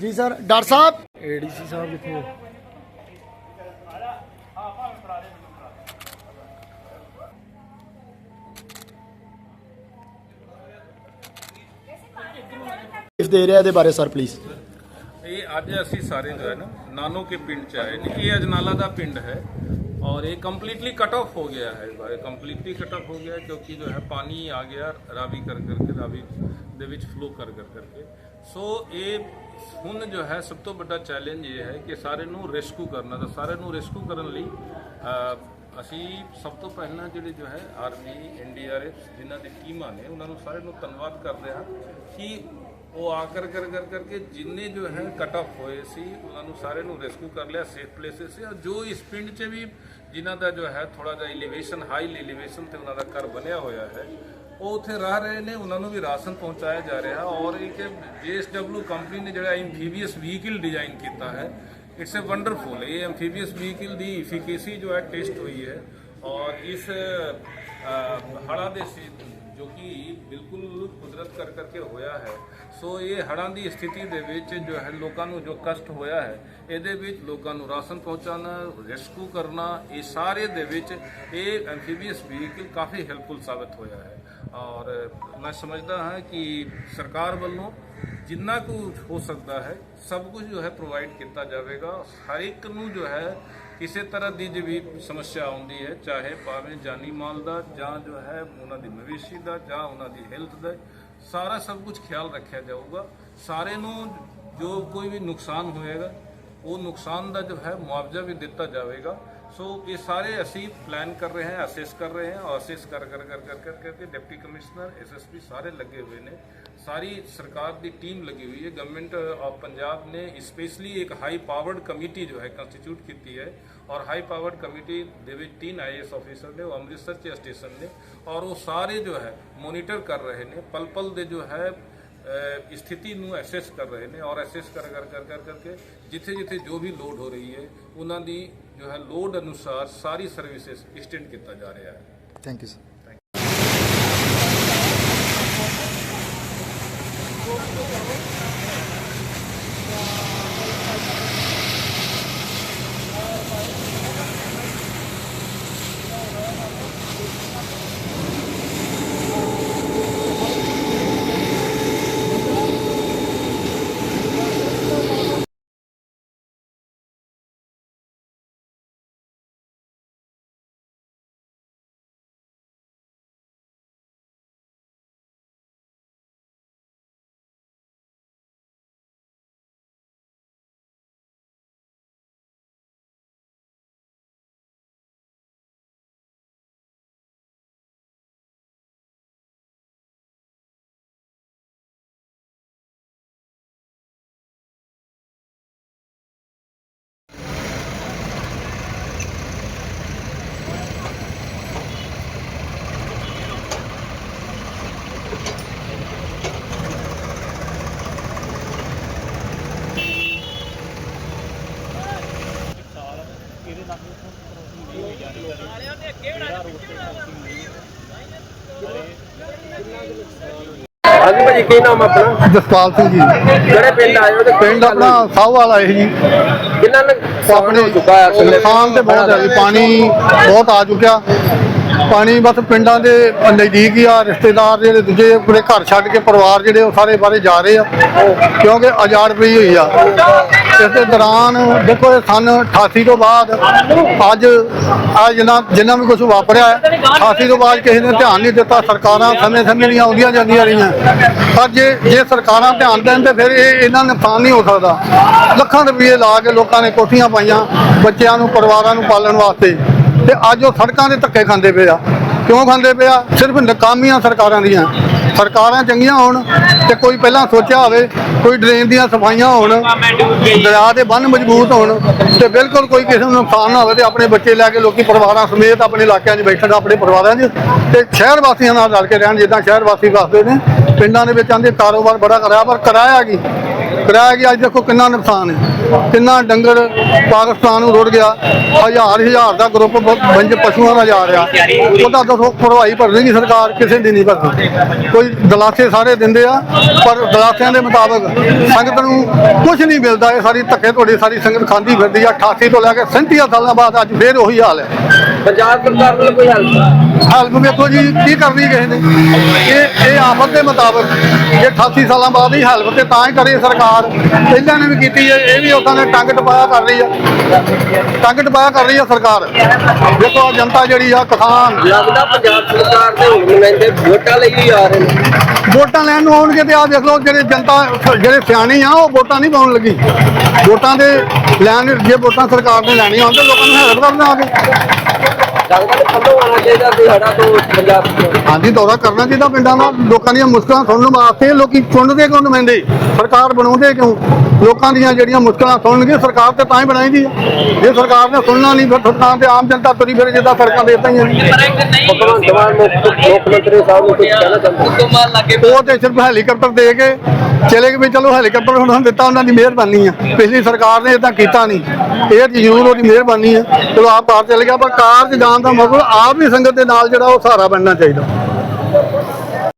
ਜੀ sir doctor ਸਾਹਿਬ ADC ਸਾਹਿਬ ਕਿੱਥੇ ਇਸ ਦੇ ਏਰੀਆ ਦੇ ਬਾਰੇ ਸਰ ਪਲੀਜ਼ ਇਹ ਅੱਜ ਅਸੀਂ ਸਾਰੇ ਜੋ ਹੈ ਨਾ ਨਾਨੋ ਕੇ ਪਿੰਡ ਚ ਆਏ ਨੇ ਇਹ ਅਜਨਾਲਾ ਦਾ ਪਿੰਡ ਹੈ और ये कम्प्लीटली कट ऑफ हो गया है कम्प्लीटली कट ऑफ हो गया है क्योंकि जो है पानी आ गया रावी कर करके रावी ਦੇ ਵਿੱਚ ਫਲੋ ਕਰ ਕਰ ਕਰਕੇ। ਸੋ ਇਹ ਹੁਣ ਜੋ ਹੈ, ਸਭ ਤੋਂ ਵੱਡਾ ਚੈਲੰਜ ਇਹ ਹੈ ਕਿ ਸਾਰੇ ਨੂੰ ਰੈਸਕਿਊ ਕਰਨਾ, ਤਾਂ ਸਾਰੇ ਨੂੰ ਰੈਸਕਿਊ ਕਰਨ ਲਈ ਅਸੀਂ ਸਭ ਤੋਂ ਪਹਿਲਾਂ ਜਿਹੜੇ ਜੋ ਹੈ ਆਰਮੀ ਐਨਡੀਆਰਐਫ ਜਿਨ੍ਹਾਂ ਦੀ ਟੀਮਾਂ ਨੇ, ਉਹਨਾਂ ਨੂੰ ਸਾਰੇ ਨੂੰ ਧੰਨਵਾਦ ਕਰਦੇ ਹਾਂ ਕਿ ਉਹ ਆ ਕਰ ਕਰ ਕਰ ਕਰਕੇ ਜਿੰਨੇ ਜੋ ਹੈ ਕਟ ਆਫ ਹੋਏ ਸੀ, ਉਹਨਾਂ ਨੂੰ ਸਾਰੇ ਨੂੰ ਰੈਸਕਿਊ ਕਰ ਲਿਆ ਸੇਫ ਪਲੇਸਸ ਸੀ। ਔਰ ਜੋ ਇਸ ਪਿੰਡ 'ਚ ਵੀ ਜਿਨ੍ਹਾਂ ਦਾ ਜੋ ਹੈ ਥੋੜਾ ਜਿਹਾ ਇਲੀਵੇਸ਼ਨ ਹਾਈ ਇਲੀਵੇਸ਼ਨ ਤੇ ਉਹਨਾਂ ਦਾ ਘਰ ਬਣਿਆ ਹੋਇਆ ਹੈ ਉਹ ਉੱਥੇ ਰਹਿ ਰਹੇ ਨੇ, ਉਹਨਾਂ ਨੂੰ ਵੀ ਰਾਸ਼ਨ ਪਹੁੰਚਾਇਆ ਜਾ ਰਿਹਾ ਔਰ ਇੱਕ ਜੀਐਸਡਬਲਯੂ ਕੰਪਨੀ ਨੇ ਜਿਹੜਾ ਐਮਫੀਬੀਅਸ ਵਹੀਕਲ ਡਿਜ਼ਾਈਨ ਕੀਤਾ ਹੈ ਇਟਸ ਅ ਵੰਡਰਫੁਲ ਇਹ ਐਮਫੀਬੀਅਸ ਵਹੀਕਲ ਦੀ ਇਫੀਕੇਸੀ ਜੋ ਹੈ ਟੈਸਟ ਹੋਈ ਹੈ ਔਰ ਇਸ ਹੜਾ ਦੇ ਜੋ ਕਿ ਬਿਲਕੁਲ ਕੁਦਰਤ ਕਰ ਕਰਕੇ ਹੋਇਆ ਹੈ, ਸੋ ਇਹ ਹੜ੍ਹਾਂ ਦੀ ਸਥਿਤੀ ਦੇ ਵਿੱਚ ਜੋ ਹੈ ਲੋਕਾਂ ਨੂੰ ਜੋ ਕਸ਼ਟ ਹੋਇਆ ਹੈ, ਇਹਦੇ ਵਿੱਚ ਲੋਕਾਂ ਨੂੰ ਰਾਸ਼ਨ ਪਹੁੰਚਾਉਣਾ ਰੈਸਕਿਊ ਕਰਨਾ, ਇਹ ਸਾਰੇ ਦੇ ਵਿੱਚ ਇਹ ਐਮਫੀਬੀਅਸ ਵਹੀਕਲ ਕਾਫੀ ਹੈਲਪਫੁਲ ਸਾਬਤ ਹੋਇਆ ਹੈ। ਔਰ ਮੈਂ ਸਮਝਦਾ ਹਾਂ ਕਿ ਸਰਕਾਰ ਵੱਲੋਂ ਜਿੰਨਾ ਕੁ ਹੋ ਸਕਦਾ ਹੈ, ਸਭ ਕੁਝ ਜੋ ਹੈ ਪ੍ਰੋਵਾਈਡ ਕੀਤਾ ਜਾਵੇਗਾ। ਹਰ ਇੱਕ ਨੂੰ ਜੋ ਹੈ ਕਿਸੇ ਤਰ੍ਹਾਂ ਦੀ ਜੇ ਵੀ ਸਮੱਸਿਆ ਆਉਂਦੀ ਹੈ, ਚਾਹੇ ਭਾਵੇਂ ਜਾਨੀ ਮਾਲ ਦਾ ਜਾਂ ਜੋ ਹੈ ਉਹਨਾਂ ਦੀ ਮਵੇਸ਼ੀ ਦਾ ਜਾਂ ਉਹਨਾਂ ਦੀ ਹੈਲਥ ਦਾ, ਸਾਰਾ ਸਭ ਕੁਝ ਖਿਆਲ ਰੱਖਿਆ ਜਾਊਗਾ। ਸਾਰੇ ਨੂੰ ਜੋ ਕੋਈ ਵੀ ਨੁਕਸਾਨ ਹੋਏਗਾ, ਉਹ ਨੁਕਸਾਨ ਦਾ ਜੋ ਹੈ ਮੁਆਵਜ਼ਾ ਵੀ ਦਿੱਤਾ ਜਾਵੇਗਾ। ਸੋ ਇਹ ਸਾਰੇ ਅਸੀਂ ਪਲਾਨ ਕਰ ਰਹੇ ਹਾਂ ਅਸੈਸ ਕਰ ਰਹੇ ਹਾਂ ਔਰ ਅਸੈਸ ਕਰ ਕਰ ਕਰ ਕਰ ਕਰ ਕਰਕੇ ਡਿਪਟੀ ਕਮਿਸ਼ਨਰ ਐਸਐਸਪੀ ਸਾਰੇ ਲੱਗੇ ਹੋਏ ਨੇ ਸਾਰੀ ਸਰਕਾਰ ਦੀ ਟੀਮ ਲੱਗੀ ਹੋਈ ਹੈ ਗਵਰਨਮੈਂਟ ਆਫ ਪੰਜਾਬ ਨੇ ਸਪੈਸ਼ਲੀ ਇੱਕ ਹਾਈ ਪਾਵਰਡ ਕਮੇਟੀ ਜੋ ਹੈ ਕੰਸਟੀਟਿਊਟ ਕੀਤੀ ਹੈ ਔਰ ਹਾਈ ਪਾਵਰਡ ਕਮੇਟੀ ਦੇ ਵਿੱਚ ਤਿੰਨ ਆਈਐਸ ਆਫੀਸਰ ਨੇ ਉਹ ਅੰਮ੍ਰਿਤਸਰ ਚ ਸਟੇਸ਼ਨ ਨੇ ਔਰ ਉਹ ਸਾਰੇ ਜੋ ਹੈ ਮੋਨੀਟਰ ਕਰ ਰਹੇ ਨੇ ਪਲ ਪਲ ਦੇ ਜੋ ਹੈ ਸਥਿਤੀ ਨੂੰ ਐਸੈਸ ਕਰ ਰਹੇ ਨੇ ਔਰ ਐਸੈਸ ਕਰ ਕਰ ਕਰ ਕਰ ਕਰਕੇ ਜਿੱਥੇ ਜਿੱਥੇ ਜੋ ਵੀ ਲੋਡ ਹੋ ਰਹੀ ਹੈ ਉਹਨਾਂ ਦੀ ਜੋ ਹੈ ਲੋਡ ਅਨੁਸਾਰ ਸਾਰੀ ਸਰਵਿਸਿਜ਼ ਐਕਸਟੈਂਡ ਕੀਤਾ ਜਾ ਰਿਹਾ ਹੈ। ਥੈਂਕ ਯੂ ਸਰ ਹਾਂਜੀ ਭਾਜੀ ਕੀ ਨਾਮ ਆਪਣਾ? ਜਸਪਾਲ ਸਿੰਘ ਜੀ। ਕਿਹੜੇ ਪਿੰਡ ਆਏ ਹੋ ਤੇ ਪਿੰਡ ਆਪਣਾ ਸਾਹ ਵਾਲਾ ਇਹ ਜੀ। ਕਿੰਨਾ ਨੁਕਸਾਨ ਹੋ ਚੁੱਕਾ ਹੈ? ਨੁਕਸਾਨ ਤੇ ਬਹੁਤ ਹੈ ਜੀ ਪਾਣੀ ਬਹੁਤ ਆ ਚੁੱਕਿਆ। ਪਾਣੀ ਬਸ ਪਿੰਡਾਂ ਦੇ ਨਜ਼ਦੀਕ ਹੀ ਆ, ਰਿਸ਼ਤੇਦਾਰ ਜਿਹੜੇ ਦੂਜੇ ਆਪਣੇ ਘਰ ਛੱਡ ਕੇ ਪਰਿਵਾਰ ਜਿਹੜੇ ਉਹ ਸਾਰੇ ਬਾਰੇ ਜਾ ਰਹੇ ਆ, ਕਿਉਂਕਿ ਆਜ਼ਾਦ ਪਈ ਹੋਈ ਆ। ਇਸ ਦੇ ਦੌਰਾਨ ਦੇਖੋ ਇਹ ਸਨ 88 ਤੋਂ ਬਾਅਦ ਅੱਜ ਆ ਜਿੰਨਾ ਜਿੰਨਾ ਵੀ ਕੁਝ ਵਾਪਰਿਆ ਹੈ 88 ਤੋਂ ਬਾਅਦ ਕਿਸੇ ਨੇ ਧਿਆਨ ਨਹੀਂ ਦਿੱਤਾ, ਸਰਕਾਰਾਂ ਸਮੇਂ ਸਮੇਂ ਦੀਆਂ ਆਉਂਦੀਆਂ ਜਾਂਦੀਆਂ ਰਹੀਆਂ। ਪਰ ਜੇ ਜੇ ਸਰਕਾਰਾਂ ਧਿਆਨ ਦੇਣ ਤੇ ਫਿਰ ਇਹ ਇਹਨਾਂ ਨੁਕਸਾਨ ਨਹੀਂ ਹੋ ਸਕਦਾ। ਲੱਖਾਂ ਰੁਪਏ ਲਾ ਕੇ ਲੋਕਾਂ ਨੇ ਕੋਠੀਆਂ ਪਾਈਆਂ ਬੱਚਿਆਂ ਨੂੰ, ਪਰਿਵਾਰਾਂ ਨੂੰ ਪਾਲਣ ਵਾਸਤੇ। ਤੇ ਅੱਜ ਉਹ ਸੜਕਾਂ ਦੇ ਧੱਕੇ ਖਾਂਦੇ ਪਏ ਆ। ਕਿਉਂ ਖਾਂਦੇ ਪਿਆ ਸਿਰਫ ਨਕਾਮੀਆਂ ਸਰਕਾਰਾਂ ਦੀਆਂ। ਸਰਕਾਰਾਂ ਚੰਗੀਆਂ ਹੋਣ ਤੇ ਕੋਈ ਪਹਿਲਾਂ ਸੋਚਿਆ ਹੋਵੇ, ਕੋਈ ਡਰੇਨ ਦੀਆਂ ਸਫਾਈਆਂ ਹੋਣ, ਦਰਿਆ ਦੇ ਬੰਨ ਮਜ਼ਬੂਤ ਹੋਣ ਤੇ ਬਿਲਕੁਲ ਕੋਈ ਕਿਸੇ ਨੂੰ ਨੁਕਸਾਨ ਨਾ ਹੋਵੇ ਤੇ ਆਪਣੇ ਬੱਚੇ ਲੈ ਕੇ ਲੋਕੀ ਪਰਿਵਾਰਾਂ ਸਮੇਤ ਆਪਣੇ ਇਲਾਕਿਆਂ 'ਚ ਬੈਠਣ, ਆਪਣੇ ਪਰਿਵਾਰਾਂ 'ਚ ਤੇ ਸ਼ਹਿਰ ਵਾਸੀਆਂ ਨਾਲ ਰਲ ਕੇ ਰਹਿਣ, ਜਿੱਦਾਂ ਸ਼ਹਿਰ ਵਾਸੀ ਵਸਦੇ ਨੇ। ਪਿੰਡਾਂ ਦੇ ਵਿੱਚ ਆਂਦੇ ਕਾਰੋਬਾਰ ਬੜਾ ਕਰਾਇਆ ਪਰ ਕਰਾਇਆ ਕੀ? ਕਰਾਇਆ ਕੀ? ਅੱਜ ਦੇਖੋ ਕਿੰਨਾ ਨੁਕਸਾਨ ਹੈ। ਕਿੰਨਾ ਡੰਗਰ ਪਾਕਿਸਤਾਨ ਨੂੰ ਰੁੜ ਗਿਆ ਹਜ਼ਾਰ ਹਜ਼ਾਰ ਦਾ ਗਰੁੱਪ ਬੰਜ ਪਸ਼ੂਆਂ ਦਾ ਜਾ ਰਿਹਾ। ਉਹਦਾ ਦੱਸੋ ਭਰਵਾਈ ਭਰਨੇਗੀ ਸਰਕਾਰ ਕਿਸੇ ਦੀ ਨਹੀਂ ਭਰਦੀ ਕੋਈ ਦਲਾਸੇ ਸਾਰੇ ਦਿੰਦੇ ਆ ਪਰ ਦਲਾਸਿਆਂ ਦੇ ਮੁਤਾਬਕ ਸੰਗਤ ਨੂੰ ਕੁਝ ਨਹੀਂ ਮਿਲਦਾ। ਇਹ ਸਾਰੀ ਧੱਕੇ ਤੁਹਾਡੀ ਸਾਰੀ ਸੰਗਤ ਖਾਂਦੀ ਫਿਰਦੀ ਆ। 88 ਤੋਂ ਲੈ ਕੇ 37 ਸਾਲਾਂ ਬਾਅਦ ਅੱਜ ਫੇਰ ਉਹੀ ਹਾਲ ਹੈ। ਪੰਜਾਬ ਸਰਕਾਰ ਵੱਲੋਂ ਕੋਈ ਹੈਲਪ ਹੈਲਪ ਵੇਖੋ ਜੀ ਕੀ ਕਰਨੀ ਕਿਸੇ ਨੇ? ਇਹ ਇਹ ਆਫਤ ਦੇ ਮੁਤਾਬਕ ਇਹ 88 ਸਾਲਾਂ ਬਾਅਦ ਹੀ ਹੈਲਪ ਤੇ ਤਾਂ ਹੀ ਕਰੀ ਸਰਕਾਰ। ਪਹਿਲਾਂ ਨੇ ਵੀ ਕੀਤੀ ਹੈ ਇਹ ਵੀ ਉਦਾਂ ਨੇ ਟੰਗ ਟਪਾਇਆ ਕਰ ਰਹੀ ਆ। ਟੰਗ ਟਪਾਇਆ ਕਰ ਰਹੀ ਆ ਸਰਕਾਰ। ਦੇਖੋ ਆਹ ਜਨਤਾ ਜਿਹੜੀ ਆ ਕਿਸਾਨ। ਲੱਗਦਾ ਪੰਜਾਬ ਸਰਕਾਰ ਦੇ ਹੁਣ ਨੁਮਾਇੰਦੇ ਵੋਟਾਂ ਲਈ ਹੀ ਆ ਰਹੇ ਨੇ। ਵੋਟਾਂ ਲੈਣ ਨੂੰ ਆਉਣਗੇ ਤੇ ਆ ਦੇਖ ਲਓ ਜਿਹੜੇ ਜਨਤਾ ਜਿਹੜੇ ਸਿਆਣੇ ਆ ਉਹ ਵੋਟਾਂ ਨਹੀਂ ਪਾਉਣ ਲੱਗੀ। ਵੋਟਾਂ ਦੇ ਲੈਣ ਜੇ ਵੋਟਾਂ ਸਰਕਾਰ ਨੇ ਲੈਣੀਆਂ ਹੋਣ ਤੇ ਲੋਕਾਂ ਨੂੰ ਹੈਲਪ ਕਰਨਾ ਆ ਕੇ ਲੱਗਦਾ ਕਿ ਥੱਲੋਂ ਆਉਣਾ ਚਾਹੀਦਾ ਕੋਈ ਸਾਡਾ ਤੋਂ ਪੰਜਾਬ ਤੋਂ। ਹਾਂਜੀ ਦੌਰਾ ਕਰਨਾ ਚਾਹੀਦਾ ਪਿੰਡਾਂ ਦਾ ਲੋਕਾਂ ਦੀਆਂ ਮੁਸ਼ਕਲਾਂ ਸੁਣਨ ਵਾਸਤੇ ਲੋਕੀ ਚੁਣਦੇ ਕਿਉਂ ਨੁਮਾਇੰਦੇ ਸਰਕਾਰ ਬਣਾਉਂਦੇ ਕਿਉਂ? ਲੋਕਾਂ ਦੀਆਂ ਜਿਹੜੀਆਂ ਮੁਸ਼ਕਲਾਂ ਸੁਣਨਗੇ ਸਰਕਾਰ ਤੇ ਤਾਂ ਹੀ ਬਣਾਈਦੀ ਹੈ ਜੇ ਸਰਕਾਰ ਨੇ ਸੁਣਨਾ ਨਹੀਂ ਫਿਰ ਸਰਕਾਰ ਤੇ ਆਮ ਜਨਤਾ ਤੁਰੀ ਫਿਰੇ ਜਿੱਦਾਂ ਸੜਕਾਂ ਦੇ ਇਦਾਂ ਹੀ ਹੈ ਭਗਵੰਤ ਮਾਨ ਮੁੱਖ ਮੁੱਖ ਮੰਤਰੀ ਸਾਹਿਬ ਨੂੰ ਕੁਝ ਕਹਿਣਾ ਚਾਹੁੰਦੇ ਉਹ ਤੇ ਸਿਰਫ ਹੈਲੀਕਾਪਟਰ ਦੇ ਕੇ ਚਲੇ ਗਏ ਵੀ ਚਲੋ ਹੈਲੀਕਾਪਟਰ ਹੁਣ ਨੂੰ ਦਿੱਤਾ ਉਹਨਾਂ ਦੀ ਮਿਹਰਬਾਨੀ ਆ। ਪਿਛਲੀ ਸਰਕਾਰ ਨੇ ਇਦਾਂ ਕੀਤਾ ਨਹੀਂ। ਇਹ ਜ਼ਰੂਰ ਉਹਦੀ ਮਿਹਰਬਾਨੀ ਆ। ਚਲੋ ਆਪ ਕਾਰ ਚਲੇ ਗਿਆ ਪਰ ਕਾਰ 'ਚ ਜਾਣ ਦਾ ਮਤਲਬ ਆਪ ਵੀ ਸੰਗਤ ਦੇ ਨਾਲ ਜਿਹੜਾ ਉਹ ਸਹਾਰਾ ਬਣਨਾ ਚਾਹੀਦਾ।